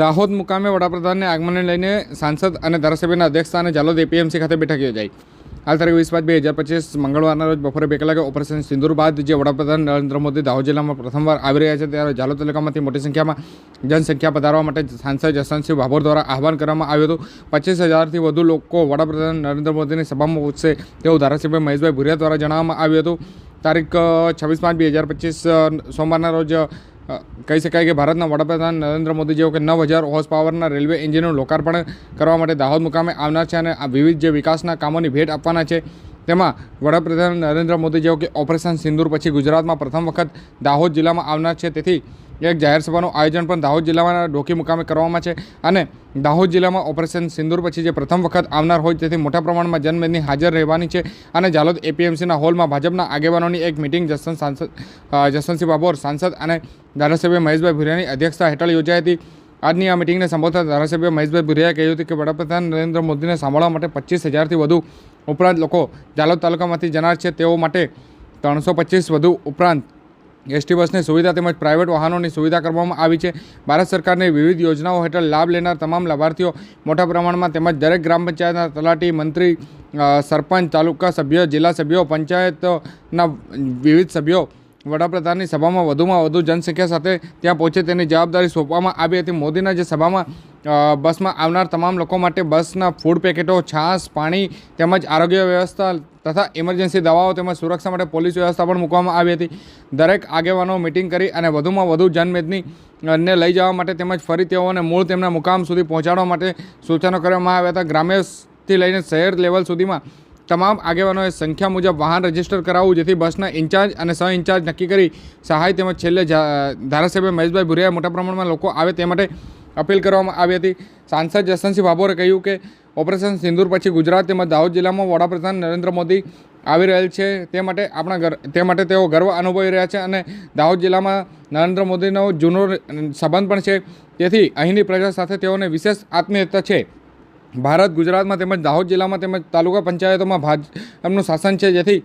દાહોદ મુકામે વડાપ્રધાનને આગમનને લઈને સાંસદ અને ધારાસભ્યના અધ્યક્ષસ્થાને જાલોદ એપીએમસી ખાતે બેઠક યોજાઈ. હાલ તારીખ વીસ પાંચ બે હજાર પચીસ મંગળવારના રોજ બપોરે બે કલાકે ઓપરેશન સિંદુર બાદ જે વડાપ્રધાન નરેન્દ્ર મોદી દાહોદ જિલ્લામાં પ્રથમવાર આવી રહ્યા છે ત્યારે જાલોદ તાલુકામાંથી મોટી સંખ્યામાં જનસંખ્યા વધારવા માટે સાંસદ જસવંતસિંહ ભાભોર દ્વારા આહવાન કરવામાં આવ્યું હતું. પચીસ હજારથી વધુ લોકો વડાપ્રધાન નરેન્દ્ર મોદીની સભામાં પૂછશે તેવું ધારાસભ્ય મહેશભાઈ ભુરિયા દ્વારા જણાવવામાં આવ્યું હતું. તારીખ છવ્વીસ પાંચ બે હજાર પચીસ સોમવારના રોજ કહી શકાય કે ભારતના વડાપ્રધાન નરેન્દ્ર મોદી જેઓ કે નવ હજાર હોર્સ પાવરના રેલવે એન્જિનનું લોકાર્પણ કરવા માટે દાહોદ મુકામે આવનાર છે અને આ વિવિધ જે વિકાસના કામોની ભેટ આપવાના છે, તેમાં વડાપ્રધાન નરેન્દ્ર મોદી જેઓ કે ઓપરેશન સિંદૂર પછી ગુજરાતમાં પ્રથમ વખત દાહોદ જિલ્લામાં આવનાર છે. તેથી એક જાહેર સભાનું આયોજન પણ દાહોદ જિલ્લાના ડોકી મુકામે કરવામાં છે અને દાહોદ જિલ્લામાં ઓપરેશન સિંદૂર પછી જે પ્રથમ વખત આવનાર હોય તેથી મોટા પ્રમાણમાં જનમેદની હાજર રહેવાની છે અને જાલોદ એપીએમસીના હોલમાં ભાજપના આગેવાનોની એક મિટિંગ જસવંત સાંસદ જસવંતસિંહ બાબોર, સાંસદ અને ધારાસભ્ય મહેશભાઈ ભુરિયાની અધ્યક્ષતા હેઠળ યોજાઈ હતી. આજની આ મિટિંગને સંબોધતા ધારાસભ્ય મહેશભાઈ ભુરિયાએ કહ્યું હતું કે વડાપ્રધાન નરેન્દ્ર મોદીને સાંભળવા માટે પચીસ હજારથી વધુ ઉપરાંત લોકો જાલોદ તાલુકામાંથી જનાર છે. તેઓ માટે ત્રણસો પચીસ વધુ ઉપરાંત એસટી બસની સુવિધા તેમજ પ્રાઇવેટ વાહનોની સુવિધા કરવામાં આવી છે. ભારત સરકારની વિવિધ યોજનાઓ હેઠળ લાભ લેનાર તમામ લાભાર્થીઓ મોટા પ્રમાણમાં તેમજ દરેક ગ્રામ પંચાયતના તલાટી મંત્રી સરપંચ, તાલુકા સભ્ય, જિલ્લા સભ્યો, પંચાયતના વિવિધ સભ્યો વડાપ્રધાનની સભામાં વધુમાં વધુ જનસંખ્યા સાથે ત્યાં પહોંચે તેની જવાબદારી સોંપવામાં આવી હતી. મોદીના જે સભામાં બસમાં આવનાર તમામ લોકો માટે બસના ફૂડ પેકેટો, છાશ, પાણી તેમજ આરોગ્ય વ્યવસ્થા તથા ઇમરજન્સી દવાઓ તેમજ સુરક્ષા માટે પોલીસ વ્યવસ્થા પણ મૂકવામાં આવી હતી. દરેક આગેવાનો મિટિંગ કરી અને વધુમાં વધુ જનમેદની ને લઈ જવા માટે તેમજ ફરી તેઓને મૂળ તેમના મુકામ સુધી પહોંચાડવા માટે સૂચનો કરવામાં આવ્યા હતા. ગ્રામ્યથી લઈને શહેર લેવલ સુધીમાં તમામ આગેવાનોએ સંખ્યા મુજબ વાહન રજિસ્ટર કરાવવું, જેથી બસના ઇન્ચાર્જ અને સહ ઇન્ચાર્જ નક્કી કરી સહાય તેમજ છેલ્લે ધારાસભ્ય મહેશભાઈ ભુરિયાએ મોટા પ્રમાણમાં લોકો આવે તે માટે અપીલ કરવામાં આવી હતી. સાંસદ જસવંતસિંહ ભાભોરે કહ્યું કે, ઓપરેશન સિંદૂર પછી ગુજરાત તેમજ દાહોદ જિલ્લામાં વડાપ્રધાન નરેન્દ્ર મોદી આવી રહેલ છે, તે માટે આપણા તે માટે તેઓ ગર્વ અનુભવી રહ્યા છે અને દાહોદ જિલ્લામાં નરેન્દ્ર મોદીનો જૂનો સંબંધ પણ છે. તેથી અહીંની પ્રજા સાથે તેઓને વિશેષ આત્મીયતા છે. ભારત, ગુજરાતમાં તેમજ દાહોદ જિલ્લામાં તેમજ તાલુકા પંચાયતોમાં ભાજપનું શાસન છે. જેથી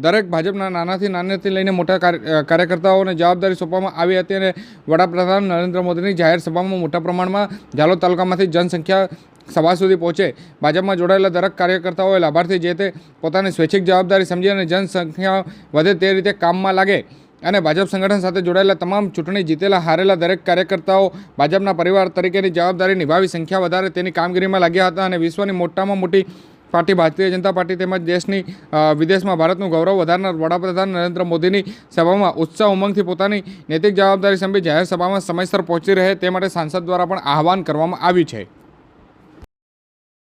દરેક ભાજપના નાનાથી નાનાથી લઈને મોટા કાર્ય- કાર્યકર્તાઓને જવાબદારી સોંપવામાં આવી હતી અને વડાપ્રધાન નરેન્દ્ર મોદીની જાહેર સભામાં મોટા પ્રમાણમાં ઝાલોદ તાલુકામાંથી જનસંખ્યા સભા સુધી પહોંચે. ભાજપમાં જોડાયેલા દરેક કાર્યકર્તાઓએ લાભાર્થી જે તે પોતાની સ્વૈચ્છિક જવાબદારી સમજી અને જનસંખ્યા વધે તે રીતે કામમાં લાગે. અને ભાજપ સંગઠન સાથે જોડાયેલા તમામ ચૂંટણી જીતેલા, હારેલા દરેક કાર્યકર્તાઓ ભાજપના પરિવાર તરીકેની જવાબદારી નિભાવી સંખ્યા વધારે તેની કામગીરીમાં લાગ્યા હતા અને વિશ્વની મોટામાં મોટી પાર્ટી, ભારતીય જનતા પાર્ટી તેમજ દેશની વિદેશમાં ભારતનું ગૌરવ વધારનાર વડાપ્રધાન નરેન્દ્ર મોદીની સભામાં ઉત્સાહ ઉમંગથી પોતાની નૈતિક જવાબદારી સંભી જાહેર સભામાં સમયસર પહોંચી રહે તે માટે સાંસદ દ્વારા પણ આહવાન કરવામાં આવ્યું છે.